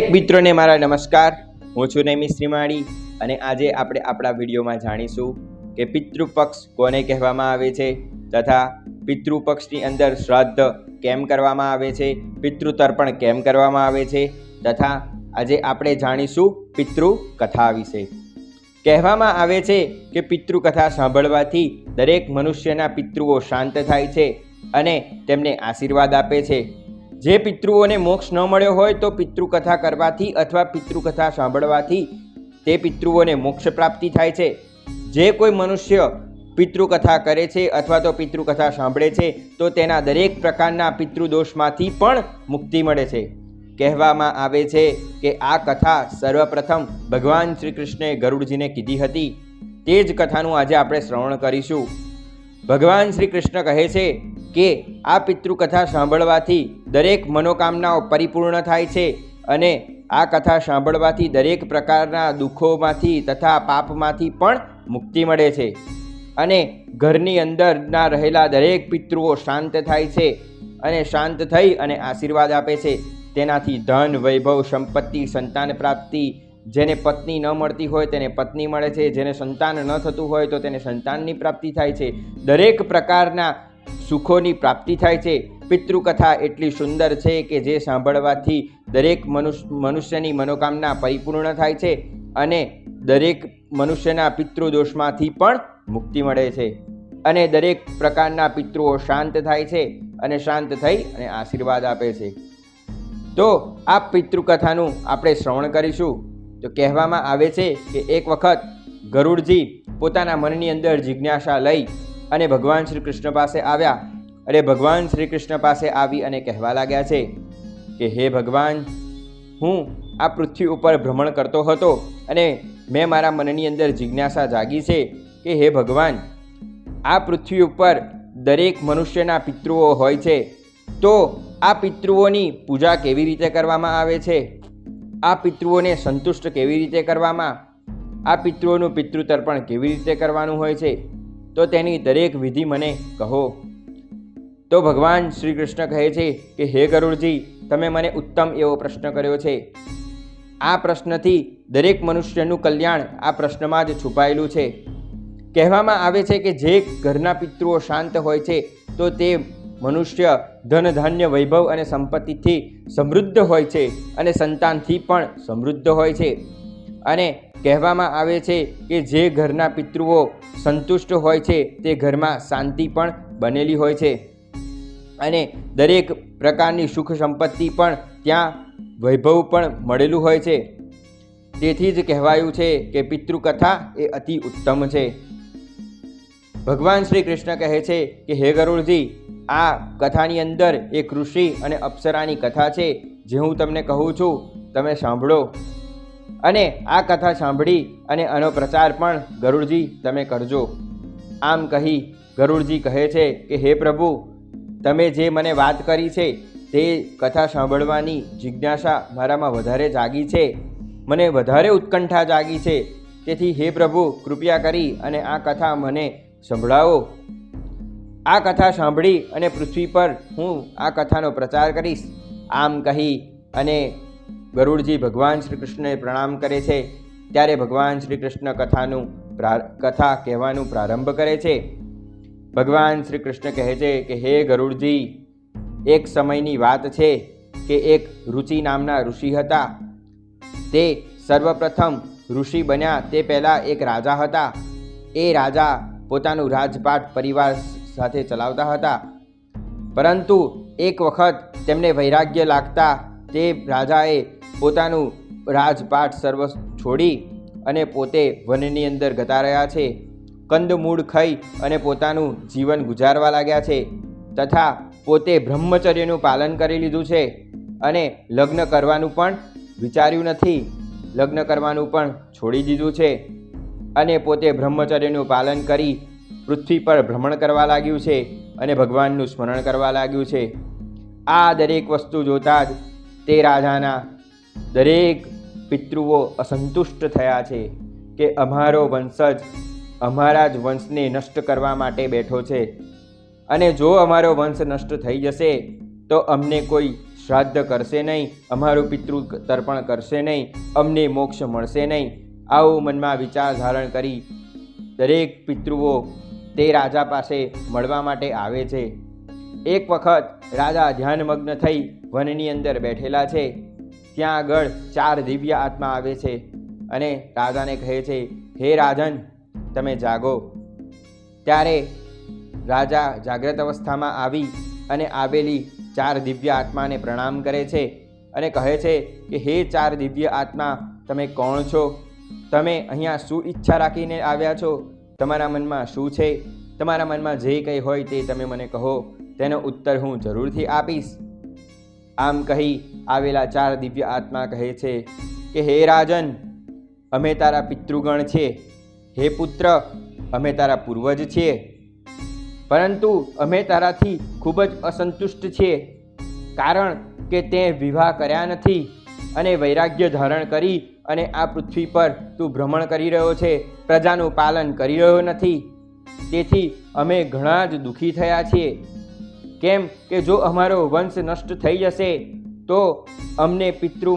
દરેક મિત્રોને મારા નમસ્કાર. હું છું નૈમી શ્રીમાળી અને આજે આપણે આપણા વિડીયોમાં જાણીશું કે પિતૃપક્ષ કોને કહેવામાં આવે છે તથા પિતૃપક્ષની અંદર શ્રાદ્ધ કેમ કરવામાં આવે છે, પિતૃતર્પણ કેમ કરવામાં આવે છે તથા આજે આપણે જાણીશું પિતૃ કથા વિશે. કહેવામાં આવે છે કે પિતૃકથા સાંભળવાથી દરેક મનુષ્યના પિતૃઓ શાંત થાય છે અને તેમને આશીર્વાદ આપે છે. જે પિતૃઓને મોક્ષ ન મળ્યો હોય તો પિતૃકથા કરવાથી અથવા પિતૃકથા સાંભળવાથી તે પિતૃઓને મોક્ષ પ્રાપ્તિ થાય છે. જે કોઈ મનુષ્ય પિતૃકથા કરે છે અથવા તો પિતૃકથા સાંભળે છે, તો તેના દરેક પ્રકારના પિતૃદોષમાંથી પણ મુક્તિ મળે છે. કહેવામાં આવે છે કે આ કથા સર્વપ્રથમ ભગવાન શ્રી કૃષ્ણે ગરુડજીને કીધી હતી. તે જ કથાનું આજે આપણે શ્રવણ કરીશું. ભગવાન શ્રી કૃષ્ણ કહે છે કે આ પિતૃકથા સાંભળવાથી દરેક મનોકામનાઓ પરિપૂર્ણ થાય છે અને આ કથા સાંભળવાથી દરેક પ્રકારના દુઃખોમાંથી તથા પાપમાંથી પણ મુક્તિ મળે છે. અને ઘરની અંદરના રહેલા દરેક પિતૃઓ શાંત થાય છે અને શાંત થઈ અને આશીર્વાદ આપે છે. તેનાથી ધન, વૈભવ, સંપત્તિ, સંતાન પ્રાપ્તિ, જેને પત્ની ન મળતી હોય તેને પત્ની મળે છે. જેને સંતાન ન થતું હોય તો તેને સંતાનની પ્રાપ્તિ થાય છે. દરેક પ્રકારના સુખોની પ્રાપ્તિ થાય છે. પિતૃકથા એટલી સુંદર છે કે જે સાંભળવાથી દરેક મનુષ્ય મનુષ્યની મનોકામના પરિપૂર્ણ થાય છે અને દરેક મનુષ્યના પિતૃદોષમાંથી પણ મુક્તિ મળે છે. અને દરેક પ્રકારના પિતૃઓ શાંત થાય છે અને શાંત થઈ અને આશીર્વાદ આપે છે. તો આ પિતૃકથાનું આપણે શ્રવણ કરીશું. તો કહેવામાં આવે છે કે એક વખત ગરુડજી પોતાના મનની અંદર જિજ્ઞાસા લઈ અને ભગવાન શ્રી કૃષ્ણ પાસે આવ્યા. અને ભગવાન શ્રી કૃષ્ણ પાસે આવી અને કહેવા લાગ્યા છે કે, હે ભગવાન, હું આ પૃથ્વી ઉપર ભ્રમણ કરતો હતો અને મેં મારા મનની અંદર જિજ્ઞાસા જાગી છે કે, હે ભગવાન, આ પૃથ્વી ઉપર દરેક મનુષ્યના પિતૃઓ હોય છે, તો આ પિતૃઓની પૂજા કેવી રીતે કરવામાં આવે છે? આ પિતૃઓને સંતુષ્ટ કેવી રીતે કરવામાં? આ પિતૃઓનું પિતૃતર્પણ કેવી રીતે કરવાનું હોય છે? તો તેની દરેક વિધિ મને કહો. તો ભગવાન શ્રી કૃષ્ણ કહે છે કે, હે ગરુડજી, તમે મને ઉત્તમ એવો પ્રશ્ન કર્યો છે. આ પ્રશ્નથી દરેક મનુષ્યનું કલ્યાણ આ પ્રશ્નમાં જ છુપાયેલું છે. કહેવામાં આવે છે કે, જે ઘરના પિતૃઓ શાંત હોય છે, તો તે મનુષ્ય ધન, ધાન્ય, વૈભવ અને સંપત્તિથી સમૃદ્ધ હોય છે અને સંતાનથી પણ સમૃદ્ધ હોય છે. અને કહેવામાં આવે છે કે જે ઘરના પિતૃઓ સંતુષ્ટ હોય છે, તે ઘરમાં શાંતિ પણ બનેલી હોય છે. અને દરેક પ્રકારની સુખ સંપત્તિ પણ ત્યાં વૈભવ પણ મળેલું હોય છે. તેથી જ કહેવાયું છે કે પિતૃકથા એ અતિ ઉત્તમ છે. ભગવાન શ્રી કૃષ્ણ કહે છે કે, હે ગરુડજી, આ કથાની અંદર એક ઋષિ અને અપ્સરાની કથા છે, જે હું તમને કહું છું. તમે સાંભળો. અને આ કથા સાંભળી અને આનો પ્રચાર પણ ગરુડજી તમે કરજો. આમ કહી ગરુડજી કહે છે કે, હે પ્રભુ, તમે જે મને વાત કરી છે તે કથા સાંભળવાની જિજ્ઞાસા મારામાં વધારે જાગી છે. મને વધારે ઉત્કંઠા જાગી છે. તેથી હે પ્રભુ, કૃપયા કરી અને આ કથા મને સંભળાવો. આ કથા સાંભળી અને પૃથ્વી પર હું આ કથાનો પ્રચાર કરીશ. આમ કહી અને ગરુડજી ભગવાન શ્રી કૃષ્ણને પ્રણામ કરે છે. ત્યારે ભગવાન શ્રી કૃષ્ણ કથાનું કથા કહેવાનું પ્રારંભ કરે છે. ભગવાન શ્રી કૃષ્ણ કહે છે કે, હે ગરુડજી, એક સમયની વાત છે કે એક રુચિ નામના ઋષિ હતા. તે સર્વપ્રથમ ઋષિ બન્યા તે પહેલાં એક રાજા હતા. એ રાજા પોતાનું રાજપાટ પરિવાર સાથે ચલાવતા હતા. પરંતુ એક વખત તેમને વૈરાગ્ય લાગતા તે રાજાએ પોતાનું રાજપાટ સર્વ છોડી અને પોતે વનની અંદર ગતા રહ્યા છે. કંદમૂળ ખાઈ અને પોતાનું જીવન ગુજારવા લાગ્યા છે તથા પોતે બ્રહ્મચર્યનું પાલન કરી લીધું છે અને લગ્ન કરવાનું પણ વિચાર્યું નથી. લગ્ન કરવાનું પણ છોડી દીધું છે અને પોતે બ્રહ્મચર્યનું પાલન કરી પૃથ્વી પર ભ્રમણ કરવા લાગ્યું છે અને ભગવાનનું સ્મરણ કરવા લાગ્યું છે. આ દરેક વસ્તુ જોતાં જ તે રાજાના દરેક પિતૃઓ અસંતુષ્ટ થયા છે કે અમારો વંશજ અમારા જ વંશને નષ્ટ કરવા માટે બેઠો છે. અને જો અમારો વંશ નષ્ટ થઈ જશે, તો અમને કોઈ શ્રાદ્ધ કરશે નહીં, અમારું પિતૃ તર્પણ કરશે નહીં, અમને મોક્ષ મળશે નહીં. આવું મનમાં વિચાર ધારણ કરી દરેક પિતૃઓ તે રાજા પાસે મળવા માટે આવે છે. એક વખત રાજા ધ્યાનમગ્ન થઈ વનની અંદર બેઠેલા છે. ત્યાં આગળ ચાર દિવ્ય આત્મા આવે છે અને રાજાને કહે છે, હે રાજન, તમે જાગો. ત્યારે રાજા જાગ્રત અવસ્થામાં આવી અને આવેલી ચાર દિવ્ય આત્માને પ્રણામ કરે છે અને કહે છે કે, હે ચાર દિવ્ય આત્મા, તમે કોણ છો? તમે અહીંયા શું ઈચ્છા રાખીને આવ્યા છો? તમારા મનમાં શું છે? તમારા મનમાં જે કંઈ હોય તે તમે મને કહો. તેનો ઉત્તર હું જરૂરથી આપીશ. આમ કહી આવેલા ચાર દિવ્ય આત્મા કહે છે કે, હે રાજન, અમે તારા પિતૃગણ છીએ હે પુત્ર, અમે તારા પૂર્વજ છીએ પરંતુ અમે તારાથી ખૂબ જ અસંતુષ્ટ છીએ કારણ કે તે વિવાહ કર્યા નથી અને વૈરાગ્ય ધારણ કરી અને આ પૃથ્વી પર તું ભ્રમણ કરી રહ્યો છે, પ્રજાનું પાલન કરી રહ્યો નથી. તેથી અમે ઘણા જ દુઃખી થયા છીએ. કેમ કે જો અમારો વંશ નષ્ટ થઈ જશે, તો અમને પિતૃ,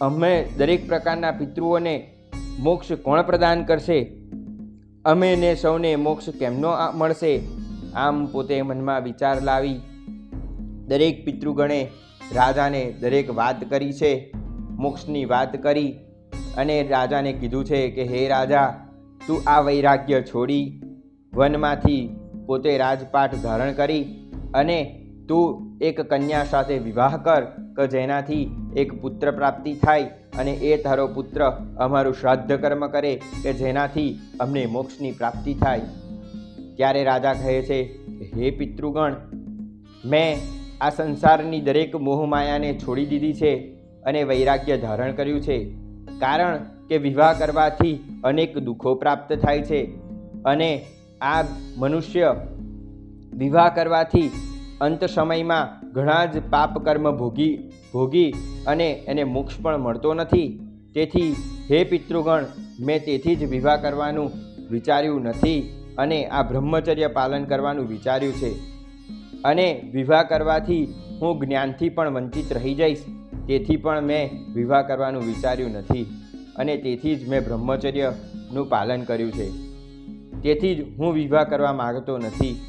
અમે દરેક પ્રકારના પિતૃઓને મોક્ષ કોણ પ્રદાન કરશે? અમે ને સૌને મોક્ષ કેમનો મળશે? આમ પોતે મનમાં વિચાર લાવી દરેક પિતૃગણે રાજાને દરેક વાત કરી છે, મોક્ષની વાત કરી અને રાજાને કીધું છે કે, હે રાજા, તું આ વૈરાગ્ય છોડી, વનમાંથી પોતે રાજપાઠ ધારણ કરી અને તું એક કન્યા સાથે વિવાહ કર કે જેનાથી એક પુત્ર પ્રાપ્તિ થાય અને એ તારો પુત્ર અમારું શ્રાદ્ધ કર્મ કરે કે જેનાથી અમને મોક્ષની પ્રાપ્તિ થાય. ત્યારે રાજા કહે છે, હે પિતૃગણ, મેં આ સંસારની દરેક મોહમાયાને છોડી દીધી છે અને વૈરાગ્ય ધારણ કર્યું છે. કારણ કે વિવાહ કરવાથી અનેક દુઃખો પ્રાપ્ત થાય છે અને આ મનુષ્ય વિવાહ કરવાથી અંત સમયમાં ઘણા જ પાપ કર્મ ભોગી ભોગી અને એને મોક્ષ પણ મળતો નથી. તેથી હે પિતૃગણ, મેં તેથી જ વિવાહ કરવાનું વિચાર્યું નથી અને આ બ્રહ્મચર્ય પાલન કરવાનું વિચાર્યું છે. અને વિવાહ કરવાથી હું જ્ઞાનથી પણ વંચિત રહી જઈશ. તેથી પણ મેં વિવાહ કરવાનું વિચાર્યું નથી અને તેથી જ મેં બ્રહ્મચર્યનું પાલન કર્યું છે. તેથી જ હું વિવાહ કરવા માગતો નથી.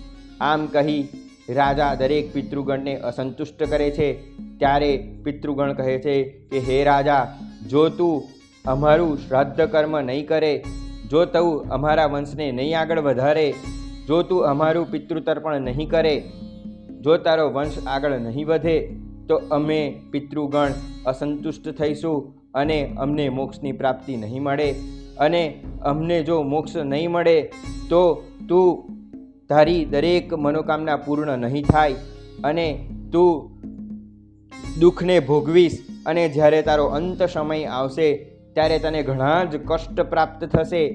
આમ કહી રાજા દરેક પિતૃગણને અસંતુષ્ટ કરે છે. ત્યારે પિતૃગણ કહે છે કે, હે રાજા, જો તું અમારું શ્રાદ્ધ કર્મ નહીં કરે, જો તું અમારા વંશને નહીં આગળ વધારે, જો તું અમારું પિતૃતર્પણ નહીં કરે, જો તારો વંશ આગળ નહીં વધે, તો અમે પિતૃગણ અસંતુષ્ટ થઈશું અને અમને મોક્ષની પ્રાપ્તિ નહીં મળે. અને અમને જો મોક્ષ નહીં મળે, તો તું તારી દરેક મનોકામના પૂર્ણ નહીં થાય અને તું દુઃખને ભોગવીશ અને જ્યારે તારો અંત સમય આવશે, ત્યારે તને ઘણા જ કષ્ટ પ્રાપ્ત થશે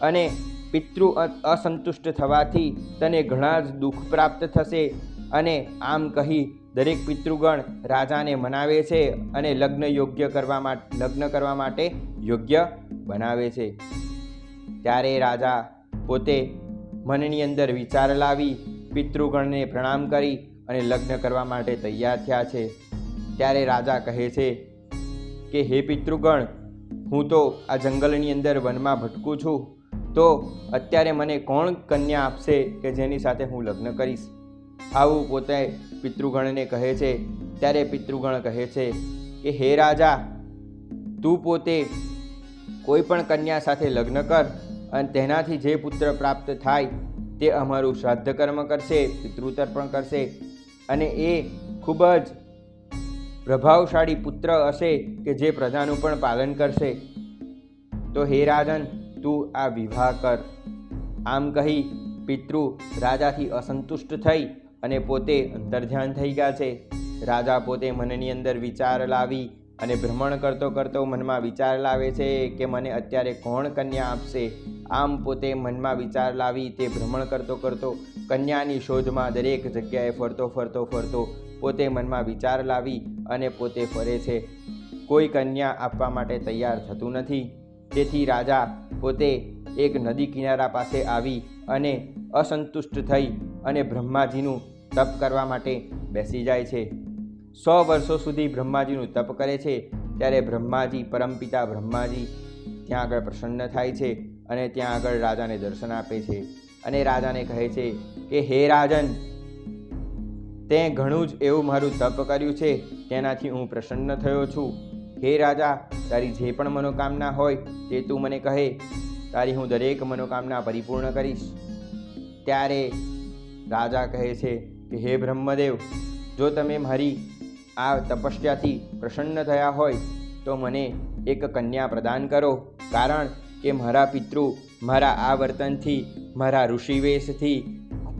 અને પિતૃ અસંતુષ્ટ થવાથી તને ઘણા જ દુઃખ પ્રાપ્ત થશે અને આમ કહી દરેક પિતૃગણ રાજાને મનાવે છે અને લગ્ન યોગ્ય કરવા માટે લગ્ન કરવા માટે યોગ્ય બનાવે છે. ત્યારે રાજા પોતે મનની અંદર વિચાર લાવી, પિતૃગણને પ્રણામ કરી અને લગ્ન કરવા માટે તૈયાર થયા છે. ત્યારે રાજા કહે છે કે, હે પિતૃગણ, હું તો આ જંગલની અંદર વનમાં ભટકું છું. તો અત્યારે મને કોણ કન્યા આપશે કે જેની સાથે હું લગ્ન કરીશ? આવું પોતે પિતૃગણને કહે છે. ત્યારે પિતૃગણ કહે છે કે, હે રાજા, તું પોતે કોઈ પણ કન્યા સાથે લગ્ન કર. અને તેનાથી જે પુત્ર પ્રાપ્ત થાય તે અમારું શ્રાદ્ધ કર્મ કરશે, પિતૃતર્પણ કરશે અને એ ખૂબ જ પ્રભાવશાળી પુત્ર હશે કે જે પ્રજાનું પણ પાલન કરશે. તો હે રાજન, તું આ વિવાહ કર. આમ કહી પિતૃ રાજાથી અસંતુષ્ટ થઈ અને પોતે અંતર્ધ્યાન થઈ ગયા છે. રાજા પોતે મનની અંદર વિચાર લાવી અને ભ્રમણ કરતો કરતો મનમાં વિચાર લાવે છે કે મને અત્યારે કોણ કન્યા આપશે? આમ પોતે મનમાં વિચાર લાવી તે ભ્રમણ કરતો કરતો કન્યાની શોધમાં દરેક જગ્યાએ ફરતો ફરતો ફરતો પોતે મનમાં વિચાર લાવી અને પોતે ફરે છે. કોઈ કન્યા આપવા માટે તૈયાર થતું નથી. તેથી રાજા પોતે એક નદી કિનારા પાસે આવી અને અસંતુષ્ટ થઈ અને બ્રહ્માજીનું તપ કરવા માટે બેસી જાય છે. સો વર્ષો સુધી બ્રહ્માજીનું તપ કરે છે, ત્યારે બ્રહ્માજી પરમપિતા બ્રહ્માજી ત્યાં આગળ પ્રસન્ન થાય છે. અને ત્યાં આગળ રાજાને દર્શન આપે છે. અને રાજાને કહે છે કે, હે રાજન, તે ઘણું જ એવું મારું તપ કર્યું છે. તેનાથી હું પ્રસન્ન થયો છું. હે રાજા, તારી જે પણ મનોકામના હોય તે તું મને કહે. તારી હું દરેક મનોકામના પરિપૂર્ણ કરીશ. ત્યારે રાજા કહે છે કે, હે બ્રહ્મદેવ, જો તમે મારી આ તપસ્યાથી પ્રસન્ન થયા હોય તો મને એક કન્યા પ્રદાન કરો. કારણ કે મારા પિતૃ, મારા આ વર્તનથી મારા ઋષિવેશથી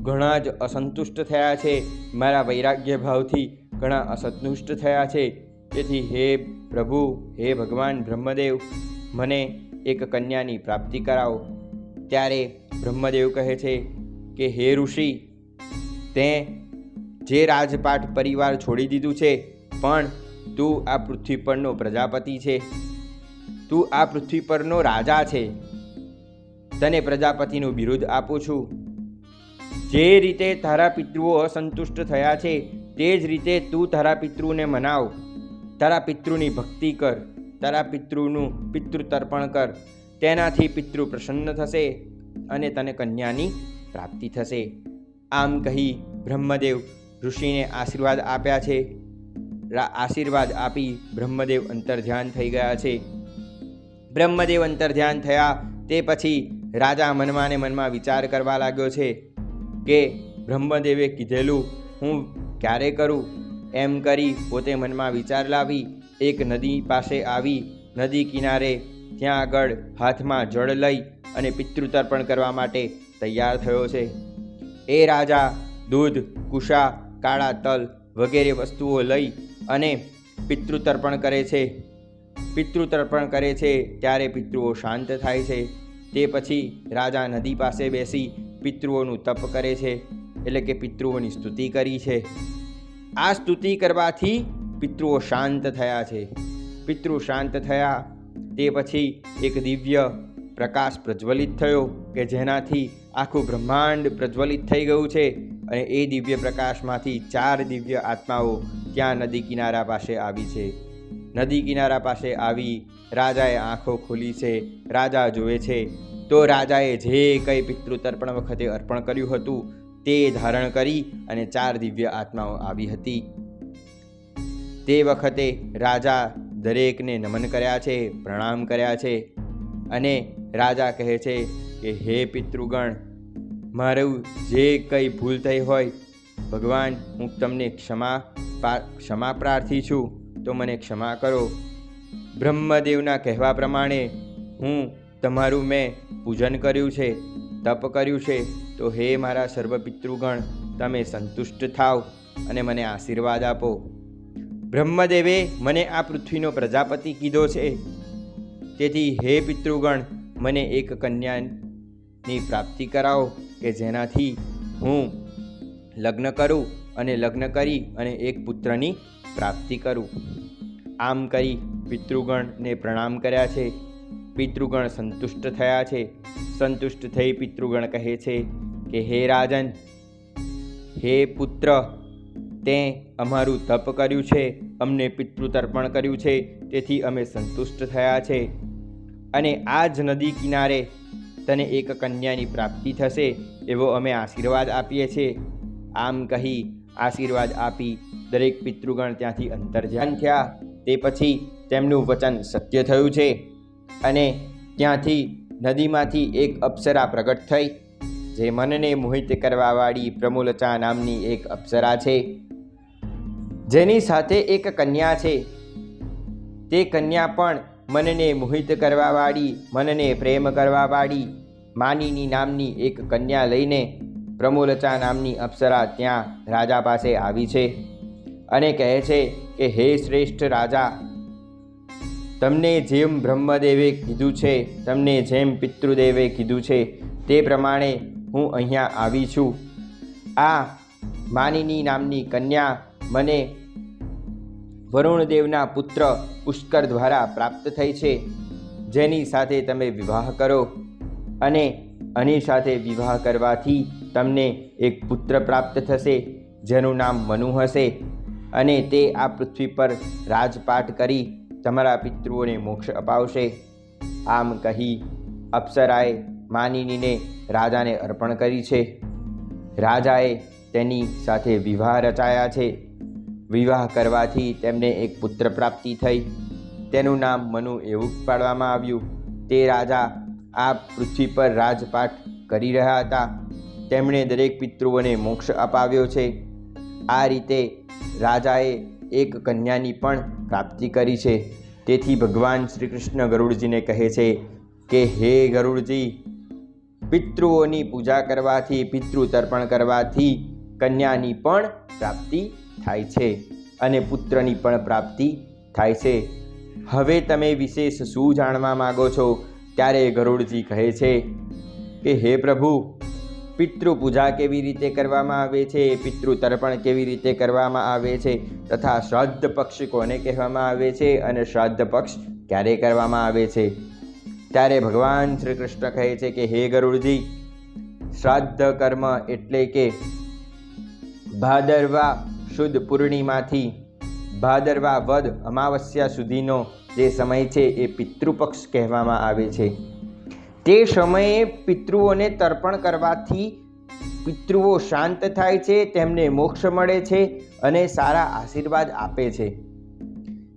ઘણા જ અસંતુષ્ટ થયા છે. મારા વૈરાગ્ય ભાવથી ઘણા અસંતુષ્ટ થયા છે. તેથી હે પ્રભુ, હે ભગવાન બ્રહ્મદેવ, મને એક કન્યાની પ્રાપ્તિ કરાવો. ત્યારે બ્રહ્મદેવ કહે છે કે, હે ઋષિ, તે જે રાજપાટ પરિવાર છોડી દીધું છે, પણ તું આ પૃથ્વી પરનો પ્રજાપતિ છે. તું આ પૃથ્વી પરનો રાજા છે. તને પ્રજાપતિનું બિરુદ આપું છું. જે રીતે તારા પિતૃઓ અસંતુષ્ટ થયા છે, તે જ રીતે તું તારા પિતૃને મનાવ. તારા પિતૃની ભક્તિ કર, તારા પિતૃનું પિતૃ તર્પણ કર. તેનાથી પિતૃ પ્રસન્ન થશે અને તને કન્યાની પ્રાપ્તિ થશે. આમ કહી બ્રહ્મદેવ ઋષિને આશીર્વાદ આપ્યા છે. આશીર્વાદ આપી બ્રહ્મદેવ અંતર્ધ્યાન થઈ ગયા છે. બ્રહ્મદેવ અંતર્ધ્યાન થયા, તે પછી રાજા મનમાંને મનમાં વિચાર કરવા લાગ્યો છે કે બ્રહ્મદેવે કીધેલું, હું ક્યારે કરું? એમ કરી પોતે મનમાં વિચાર લાવી, એક નદી પાસે આવી, નદી કિનારે ત્યાં આગળ હાથમાં જળ લઈ અને પિતૃતર્પણ કરવા માટે તૈયાર થયો છે. એ રાજા દૂધ, કુશા, કાળા તલ વગેરે વસ્તુઓ લઈ અને પિતૃતર્પણ કરે છે. પિતૃતર્પણ કરે છે, ત્યારે પિતૃઓ શાંત થાય છે. તે પછી રાજા નદી પાસે બેસી પિતૃઓનું તપ કરે છે, એટલે કે પિતૃઓની સ્તુતિ કરી છે. આ સ્તુતિ કરવાથી પિતૃઓ શાંત થયા છે. પિતૃ શાંત થયા, તે પછી એક દિવ્ય પ્રકાશ પ્રજ્વલિત થયો, કે જેનાથી આખું બ્રહ્માંડ પ્રજ્વલિત થઈ ગયું છે. અને એ દિવ્ય પ્રકાશમાંથી ચાર દિવ્ય આત્માઓ ત્યાં નદી કિનારા પાસે આવી છે. નદી કિનારા પાસે આવી રાજાએ આંખો ખોલી છે, રાજા જોવે છે. તો રાજાએ જે કંઈ પિતૃતર્પણ વખતે અર્પણ કર્યું હતું તે ધારણ કરી અને ચાર દિવ્ય આત્માઓ આવી હતી. તે વખતે રાજા દરેકને નમન કર્યા છે, પ્રણામ કર્યા છે અને રાજા કહે છે કે, હે પિતૃગણ, મારું જે કંઈ ભૂલ થઈ હોય, ભગવાન, હું તમને ક્ષમા ક્ષમા પ્રાર્થી છું. તો મને ક્ષમા કરો. બ્રહ્મદેવના કહેવા પ્રમાણે હું તમારું મેં પૂજન કર્યું છે, તપ કર્યું છે, તો હે મારા સર્વ પિતૃગણ તમે સંતુષ્ટ થાવ અને મને આશીર્વાદ આપો. બ્રહ્મદેવે મને આ પૃથ્વીનો પ્રજાપતિ કીધો છે. તેથી હે પિતૃગણ, મને એક કન્યાની પ્રાપ્તિ કરાવો કે જેનાથી હું લગ્ન કરું અને લગ્ન કરી અને એક પુત્રની પ્રાપ્તિ કરું. આમ કરી પિતૃગણને પ્રણામ કર્યા છે. પિતૃગણ સંતુષ્ટ થયા છે. સંતુષ્ટ થઈ પિતૃગણ કહે છે કે, હે રાજન, હે પુત્ર, તે અમારું તપ કર્યું છે. અમને પિતૃતર્પણ કર્યું છે. તેથી અમે સંતુષ્ટ થયા છે. અને આ જ નદી કિનારે તને એક કન્યાની પ્રાપ્તિ થશે. એવો અમે આશીર્વાદ આપીએ છીએ. આમ કહી આશીર્વાદ આપી દરેક પિતૃગણ ત્યાંથી અંતર્ધ્યાન થયા. તે પછી તેમનું વચન સત્ય થયું છે અને ત્યાંથી નદીમાંથી એક અપ્સરા પ્રગટ થઈ, જે મનને મોહિત કરવાવાળી પ્રમુલચા નામની એક અપ્સરા છે. જેની સાથે એક કન્યા છે. તે કન્યા પણ મનને મોહિત કરવાવાળી, મનને પ્રેમ કરવાવાળી, માનીની નામની એક કન્યા લઈને પ્રમોલચા નામની અપ્સરા ત્યાં રાજા પાસે આવી છે અને કહે છે કે, હે શ્રેષ્ઠ રાજા, તમને જેમ બ્રહ્મદેવે કીધું છે, તમને જેમ પિતૃદેવે કીધું છે, તે પ્રમાણે હું અહીંયા આવી છું. આ માનિની નામની કન્યા મને વરુણદેવના પુત્ર પુષ્કર દ્વારા પ્રાપ્ત થઈ છે. જેની સાથે તમે વિવાહ કરો અને આની સાથે વિવાહ કરવાથી તમને એક પુત્ર પ્રાપ્ત થશે, જેનું નામ મનુ હશે. અને તે આ પૃથ્વી પર રાજપાટ કરી તમારા પિતૃઓને મોક્ષ અપાવશે. આમ કહી અપ્સરાએ માનિનીને રાજાને અર્પણ કરી છે. રાજાએ તેની સાથે વિવાહ રચાયા છે. વિવાહ કરવાથી તેમને એક પુત્ર પ્રાપ્તિ થઈ. તેનું નામ મનુ એવું પાડવામાં આવ્યું. તે રાજા આ પૃથ્વી પર રાજપાટ કરી રહ્યા હતા. તેમણે દરેક પિતૃઓને મોક્ષ અપાવ્યો છે. આ રીતે રાજાએ એક કન્યાની પણ પ્રાપ્તિ કરી છે. તેથી ભગવાન શ્રી કૃષ્ણ ગરુડજીને કહે છે કે, હે ગરુડજી, પિતૃઓની પૂજા કરવાથી પિતૃ તર્પણ કરવાથી કન્યાની પણ પ્રાપ્તિ થાય છે અને પુત્રની પણ પ્રાપ્તિ થાય છે. હવે તમે વિશેષ શું જાણવા માગો છો? ત્યારે ગરુડજી કહે છે કે, હે પ્રભુ પિતૃ પૂજા કેવી રીતે કરવામાં આવે છે પિતૃ તર્પણ કેવી રીતે કરવામાં આવે છે તથા શ્રાદ્ધ પક્ષ કોને કહેવામાં આવે છે અને શ્રાદ્ધ પક્ષ ક્યારે કરવામાં આવે છે? ત્યારે ભગવાન શ્રી કૃષ્ણ કહે છે કે, હે ગરુડજી, શ્રાદ્ધ કર્મ એટલે કે ભાદરવા શુદ્ધ પૂર્ણિમાથી ભાદરવા વદ અમાવસ્યા સુધીનો જે સમય છે એ પિતૃપક્ષ કહેવામાં આવે છે. તે સમયે પિતૃઓને તર્પણ કરવાથી પિતૃઓ શાંત થાય છે, તેમને મોક્ષ મળે છે અને સારા આશીર્વાદ આપે છે.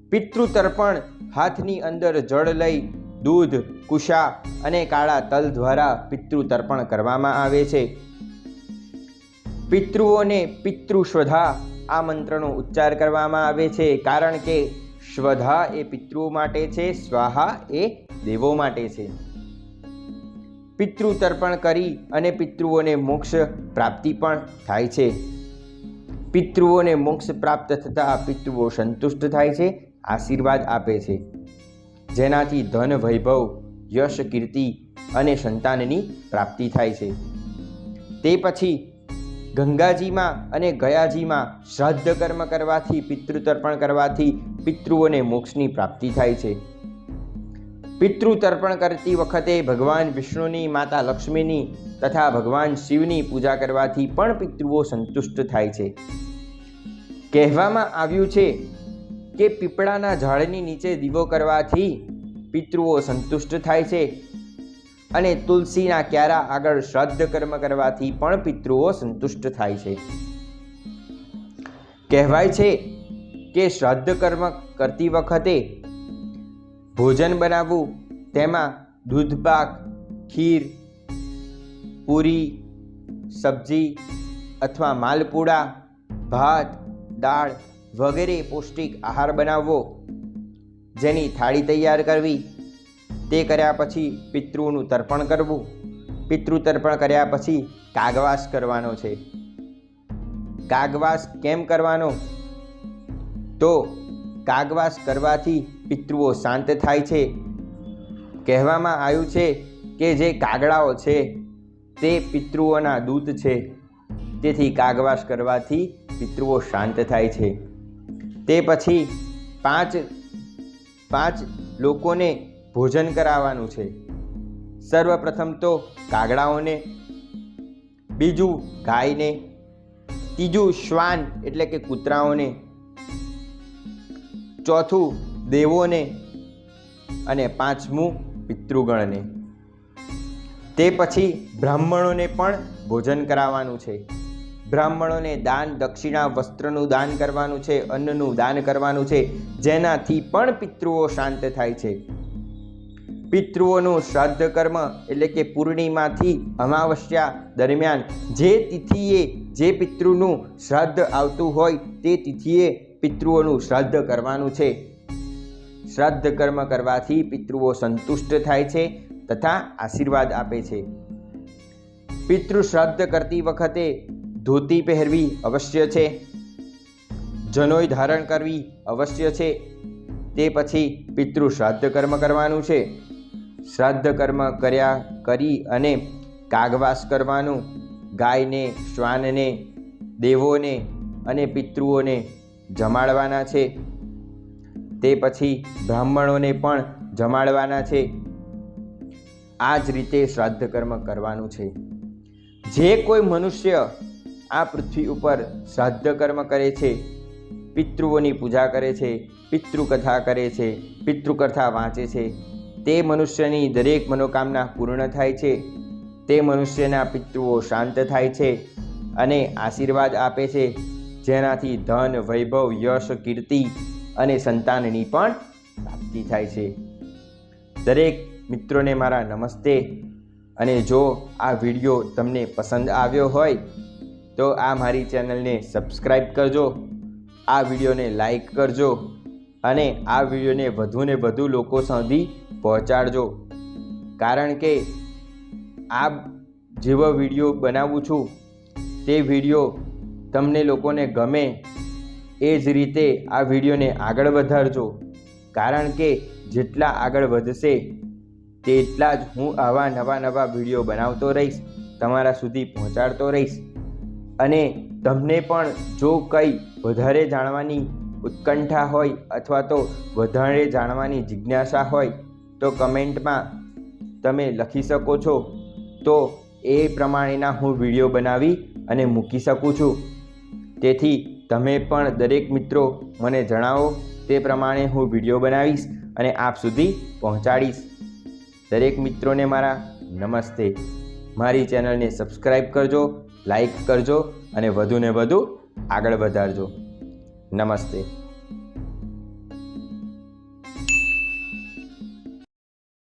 પિતૃ તર્પણ હાથની અંદર જળ લઈ, દૂધ, કુશા અને કાળા તલ દ્વારા પિતૃ તર્પણ કરવામાં આવે છે. પિતૃઓને પિતૃસ્વધા આ મંત્રનો ઉચ્ચાર કરવામાં આવે છે, કારણ કે સ્વધા એ પિતૃઓ માટે છે, સ્વાહા એ દેવો માટે છે. પિતૃ તર્પણ કરી અને પિતૃઓને મોક્ષ પ્રાપ્તિ પણ થાય છે. પિતૃઓને મોક્ષ પ્રાપ્ત થતાં પિતૃઓ સંતુષ્ટ થાય છે, આશીર્વાદ આપે છે. જેનાથી ધન વૈભવ, યશ કીર્તિ અને સંતાનની પ્રાપ્તિ થાય છે. તે પછી ગંગાજીમાં અને ગયાજીમાં શ્રાદ્ધ કર્મ કરવાથી, પિતૃતર્પણ કરવાથી પિતૃઓને મોક્ષની પ્રાપ્તિ થાય છે. પિતૃ તર્પણ કરતી વખતે ભગવાન વિષ્ણુની, માતા લક્ષ્મીની તથા ભગવાન શિવની પૂજા કરવાથી પણ પિતૃઓ સંતુષ્ટ થાય છે. કહેવામાં આવ્યું છે કે પીપળાના ઝાડની નીચે દીવો કરવાથી પિતૃઓ સંતુષ્ટ થાય છે અને તુલસીના ક્યારા આગળ શ્રાદ્ધ કર્મ કરવાથી પણ પિતૃઓ સંતુષ્ટ થાય છે. કહેવાય છે કે શ્રાદ્ધ કર્મ કરતી વખતે ભોજન બનાવવું, તેમાં દૂધપાક ખીર, પૂરી, સબ્જી અથવા માલપુડા, ભાત, દાળ વગેરે પૌષ્ટિક આહાર બનાવવો. જેની થાળી તૈયાર કરવી, તે કર્યા પછી પિતૃનું તર્પણ કરવું. પિતૃ તર્પણ કર્યા પછી કાગવાસ કરવાનો છે. કાગવાસ કેમ કરવાનો? તો કાગવાસ કરવાથી પિતૃઓ શાંત થાય છે. કહેવામાં આવ્યું છે કે જે કાગડાઓ છે, તે પિતૃઓના દૂત છે. તેથી કાગવાસ કરવાથી પિતૃઓ શાંત થાય છે. તે પછી પાંચ પાંચ લોકોને ભોજન કરાવવાનું છે. સર્વપ્રથમ તો કાગડાઓને, બીજું ગાયને, ત્રીજું શ્વાન એટલે કે કૂતરાઓને, ચોથું દેવોને અને પાંચમું પિતૃગણને. તે પછી બ્રાહ્મણોને પણ ભોજન કરાવવાનું છે. બ્રાહ્મણોને દાન દક્ષિણા વસ્ત્રનું દાન કરવાનું છે, અન્નનું દાન કરવાનું છે, જેનાથી પણ પિતૃઓ શાંત થાય છે. પિતૃઓનું શ્રાદ્ધ કર્મ એટલે કે પૂર્ણિમાથી અમાવસ્યા દરમિયાન જે તિથિએ જે પિતૃનું શ્રાદ્ધ આવતું હોય તે તિથિએ પિતૃઓનું શ્રાદ્ધ કરવાનું છે. શ્રાદ્ધ કર્મ કરવાથી પિતૃઓ સંતુષ્ટ થાય છે તથા આશીર્વાદ આપે છે. પિતૃ શ્રાદ્ધ કરતી વખતે ધોતી પહેરવી અવશ્ય છે. જનોઈ ધારણ કરવી અવશ્ય છે. તે પછી પિતૃ શ્રાદ્ધ કર્મ કરવાનું છે. શ્રાદ્ધ કર્મ કર્યા કરી અને કાગવાસ કરવાનું, ગાયને, શ્વાનને, દેવોને અને પિતૃઓને જમાડવાના છે. તે પછી બ્રાહ્મણોને પણ જમાડવાના છે. આ જ રીતે શ્રાદ્ધ કર્મ કરવાનું છે. જે કોઈ મનુષ્ય આ પૃથ્વી ઉપર શ્રાદ્ધ કર્મ કરે છે, પિતૃઓની પૂજા કરે છે, પિતૃકથા કરે છે, પિતૃકથા વાંચે છે, તે મનુષ્યની દરેક મનોકામના પૂર્ણ થાય છે. તે મનુષ્યના પિતૃઓ શાંત થાય છે અને આશીર્વાદ આપે છે. જેનાથી ધન, વૈભવ, યશ, કીર્તિ અને સંતાનની પણ પ્રાપ્તિ થાય છે. દરેક મિત્રોને મારા નમસ્તે. અને જો આ વીડિયો તમને પસંદ આવ્યો હોય, તો આ મારી ચેનલને સબસ્ક્રાઈબ કરજો, આ વિડીયોને લાઈક કરજો, અને આ વિડીયોને વધુને વધુ લોકો સુધી પહોંચાડજો. કારણ કે આ જેવો વીડિયો બનાવું છું, તે વીડિયો તમને લોકોને ગમે એ જ રીતે આ વિડીયોને આગળ વધારજો. કારણ કે જેટલા આગળ વધશે, તેટલા જ હું આવા નવા નવા વીડિયો બનાવતો રહીશ, તમારા સુધી પહોંચાડતો રહીશ. અને તમને પણ જો કંઈ વધારે જાણવાની ઉત્કંઠા હોય અથવા તો વધારે જાણવાની જિજ્ઞાસા હોય, તો કમેન્ટમાં તમે લખી શકો છો. તો એ પ્રમાણેના હું વીડિયો બનાવી અને મૂકી શકું છું. તેથી તમે પણ દરેક મિત્રો મને જણાવો તે પ્રમાણે હું વીડિયો બનાવીશ અને આપ સુધી પહોંચાડીશ. દરેક મિત્રોને મારા નમસ્તે. મારી ચેનલને સબસ્ક્રાઈબ કરજો લાઈક કરજો અને વધુને વધુ આગળ વધારજો. નમસ્તે.